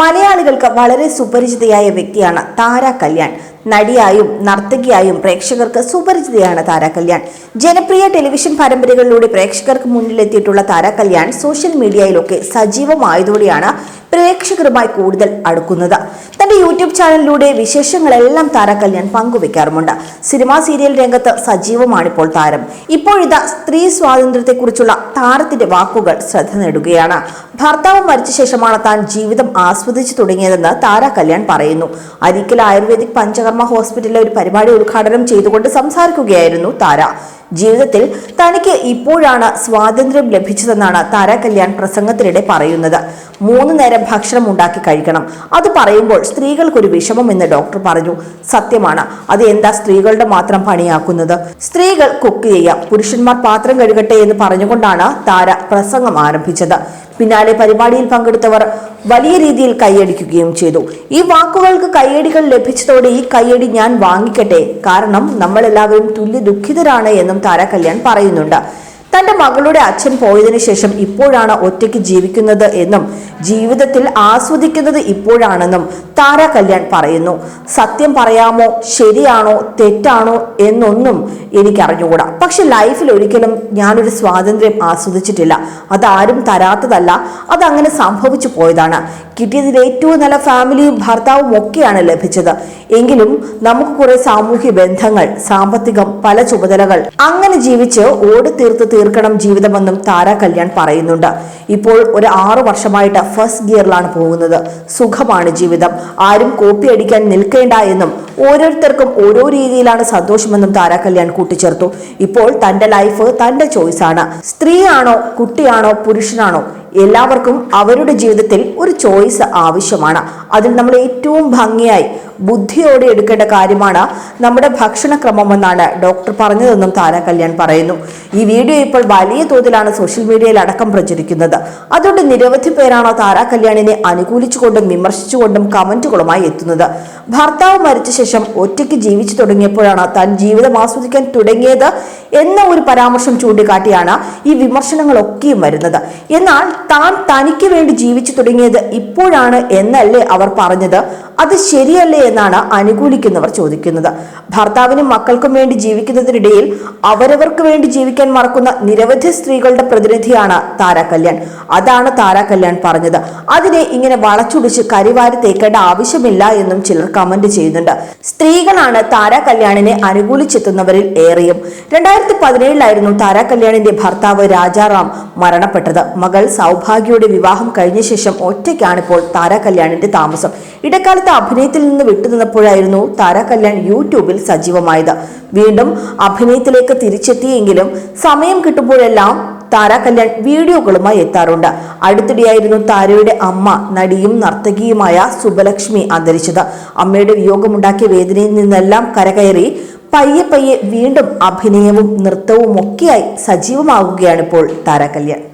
മലയാളികൾക്ക് വളരെ സുപരിചിതയായ വ്യക്തിയാണ് താര കല്യാൺ. നടിയായും നർത്തകിയായും പ്രേക്ഷകർക്ക് സുപരിചിതയാണ് താര കല്യാൺ. ജനപ്രിയ ടെലിവിഷൻ പരമ്പരകളിലൂടെ പ്രേക്ഷകർക്ക് മുന്നിലെത്തിയിട്ടുള്ള താര കല്യാൺ സോഷ്യൽ മീഡിയയിലൊക്കെ സജീവമായതോടെയാണ് പ്രേക്ഷകരുമായി കൂടുതൽ അടുക്കുന്നത്. തന്റെ യൂട്യൂബ് ചാനലിലൂടെ വിശേഷങ്ങളെല്ലാം താര കല്യാൺ പങ്കുവെക്കാറുമുണ്ട്. സിനിമാ സീരിയൽ രംഗത്ത് സജീവമാണിപ്പോൾ താരം. ഇപ്പോഴിതാ സ്ത്രീ സ്വാതന്ത്ര്യത്തെക്കുറിച്ചുള്ള താരത്തിന്റെ വാക്കുകൾ ശ്രദ്ധ നേടുകയാണ്. ഭർത്താവ് മരിച്ച ശേഷമാണ് താൻ ജീവിതം ആസ്വദിച്ചു തുടങ്ങിയതെന്ന് താര കല്യാൺ പറയുന്നു. അരിക്കൽ ആയുർവേദിക് പഞ്ചകർമ്മ ഹോസ്പിറ്റലിലെ ഒരു പരിപാടി ഉദ്ഘാടനം ചെയ്തുകൊണ്ട് സംസാരിക്കുകയായിരുന്നു താര. ജീവിതത്തിൽ തനിക്ക് ഇപ്പോഴാണ് സ്വാതന്ത്ര്യം ലഭിച്ചതെന്നാണ് താര കല്യാൺ പ്രസംഗത്തിനിടെ പറയുന്നത്. മൂന്ന് നേരം ഭക്ഷണം ഉണ്ടാക്കി കഴിക്കണം. അത് പറയുമ്പോൾ സ്ത്രീകൾക്കൊരു വിഷമം എന്ന് ഡോക്ടർ പറഞ്ഞു. സത്യമാണ്. അത് എന്താ സ്ത്രീകളുടെ മാത്രം പണിയാക്കുന്നത്? സ്ത്രീകൾ കുക്ക് ചെയ്യാം പുരുഷന്മാർ പാത്രം കഴുകട്ടെ എന്ന് പറഞ്ഞുകൊണ്ടാണ് താര പ്രസംഗം ആരംഭിച്ചത്. പിന്നാലെ പരിപാടിയിൽ പങ്കെടുത്തവർ വലിയ രീതിയിൽ കൈയടിക്കുകയും ചെയ്തു. ഈ വാക്കുകൾക്ക് കൈയടികൾ ലഭിച്ചതോടെ ഈ കൈയടി ഞാൻ വാങ്ങിക്കട്ടെ. കാരണം നമ്മളെല്ലാവരും തുല്യ ദുഃഖിതരാണ് എന്നും താര കല്യാൺ പറയുന്നുണ്ട്. തന്റെ മകളുടെ അച്ഛൻ പോയതിനു ശേഷം ഇപ്പോഴാണ് ഒറ്റയ്ക്ക് ജീവിക്കുന്നത് എന്നും ജീവിതത്തിൽ ആസ്വദിക്കുന്നത് ഇപ്പോഴാണെന്നും താര കല്യാൺ പറയുന്നു. സത്യം പറയാമോ ശരിയാണോ തെറ്റാണോ എന്നൊന്നും എനിക്കറിഞ്ഞുകൂടാ. പക്ഷെ ലൈഫിൽ ഒരിക്കലും ഞാനൊരു സ്വാതന്ത്ര്യം ആസ്വദിച്ചിട്ടില്ല. അതാരും തരാത്തതല്ല അതങ്ങനെ സംഭവിച്ചു പോയതാണ്. കിട്ടിയതിൽ ഏറ്റവും നല്ല ഫാമിലിയും ഭർത്താവും ഒക്കെയാണ് ലഭിച്ചത്. എങ്കിലും നമുക്ക് കുറെ സാമൂഹ്യ ബന്ധങ്ങൾ സാമ്പത്തികം പല ചുമതലകൾ അങ്ങനെ ജീവിച്ച് ഓടി തീർത്ത് തീർക്കണം ജീവിതമെന്നും താര കല്യാൺ പറയുന്നുണ്ട്. ഇപ്പോൾ ഒരു ആറു വർഷമായിട്ട് ഫസ്റ്റ് ഗിയറിലാണ് പോകുന്നത്. സുഖമാണ് ജീവിതം. ആരും കോപ്പി അടിക്കാൻ നിൽക്കേണ്ട എന്നും ഓരോരുത്തർക്കും ഓരോ രീതിയിലാണ് സന്തോഷമെന്നും താര കല്യാൺ കൂട്ടിച്ചേർത്തു. ഇപ്പോൾ തന്റെ ലൈഫ് തന്റെ ചോയ്സ് ആണ്. സ്ത്രീയാണോ കുട്ടിയാണോ പുരുഷനാണോ എല്ലാവർക്കും അവരുടെ ജീവിതത്തിൽ ഒരു ചോയ്സ് ആവശ്യമാണ്. അതിൽ നമ്മൾ ഏറ്റവും ഭംഗിയായി ബുദ്ധിയോടെ എടുക്കേണ്ട കാര്യമാണ് നമ്മുടെ ഭക്ഷണക്രമമെന്നാണ് ഡോക്ടർ പറഞ്ഞതെന്നും താര കല്യാൺ പറയുന്നു. ഈ വീഡിയോ ഇപ്പോൾ വലിയ തോതിലാണ് സോഷ്യൽ മീഡിയയിൽ അടക്കം പ്രചരിക്കുന്നത്. അതുകൊണ്ട് നിരവധി പേരാണ് താര കല്യാണിനെ അനുകൂലിച്ചുകൊണ്ടും വിമർശിച്ചുകൊണ്ടും കമന്റുകളുമായി എത്തുന്നത്. ഭർത്താവ് മരിച്ച ശേഷം ഒറ്റയ്ക്ക് ജീവിച്ചു തുടങ്ങിയപ്പോഴാണ് താൻ ജീവിതം ആസ്വദിക്കാൻ തുടങ്ങിയത് എന്ന ഒരു പരാമർശം ചൂണ്ടിക്കാട്ടിയാണ് ഈ വിമർശനങ്ങളൊക്കെയും വരുന്നത്. എന്നാൽ താൻ തനിക്ക് വേണ്ടി ജീവിച്ചു തുടങ്ങിയത് ഇപ്പോഴാണ് എന്നല്ലേ അവർ പറഞ്ഞത് അത് ശരിയല്ലേ എന്നാണ് അനുകൂലിക്കുന്നവർ ചോദിക്കുന്നത്. ഭർത്താവിനും മക്കൾക്കും വേണ്ടി ജീവിക്കുന്നതിനിടയിൽ അവരവർക്ക് വേണ്ടി ജീവിക്കാൻ മറക്കുന്ന നിരവധി സ്ത്രീകളുടെ പ്രതിനിധിയാണ് താര കല്യാൺ അതാണ് താര കല്യാൺ പറഞ്ഞത്. അതിനെ ഇങ്ങനെ വളച്ചൊടിച്ച് കരിവാരി തേക്കേണ്ട ആവശ്യമില്ല എന്നും ചിലർ കമന്റ് ചെയ്യുന്നുണ്ട്. സ്ത്രീകളാണ് താര കല്യാണിനെ അനുകൂലിച്ചെത്തുന്നവരിൽ ഏറെയും. രണ്ടായിരത്തി പതിനേഴിലായിരുന്നു താര കല്യാണിന്റെ ഭർത്താവ് രാജാറാം മരണപ്പെട്ടത്. മകൾ സൗഭാഗ്യയുടെ വിവാഹം കഴിഞ്ഞ ശേഷം ഒറ്റയ്ക്കാണിപ്പോൾ താര കല്യാണിന്റെ താമസം. ഇടക്കാലത്ത് അഭിനയത്തിൽ നിന്ന് വിട്ടുനിന്നപ്പോഴായിരുന്നു താര കല്യാൺ യൂട്യൂബിൽ സജീവമായത്. വീണ്ടും അഭിനയത്തിലേക്ക് തിരിച്ചെത്തിയെങ്കിലും സമയം കിട്ടുമ്പോഴെല്ലാം താര കല്യാൺ വീഡിയോകളുമായി എത്താറുണ്ട്. അടുത്തിടെയായിരുന്നു താരയുടെ അമ്മ നടിയും നർത്തകിയുമായ സുബലക്ഷ്മി അന്തരിച്ചത്. അമ്മയുടെ വിയോഗമുണ്ടാക്കിയ വേദനയിൽ നിന്നെല്ലാം കരകയറി പയ്യെ പയ്യെ വീണ്ടും അഭിനയവും നൃത്തവും ഒക്കെയായി സജീവമാകുകയാണിപ്പോൾ താര കല്യാൺ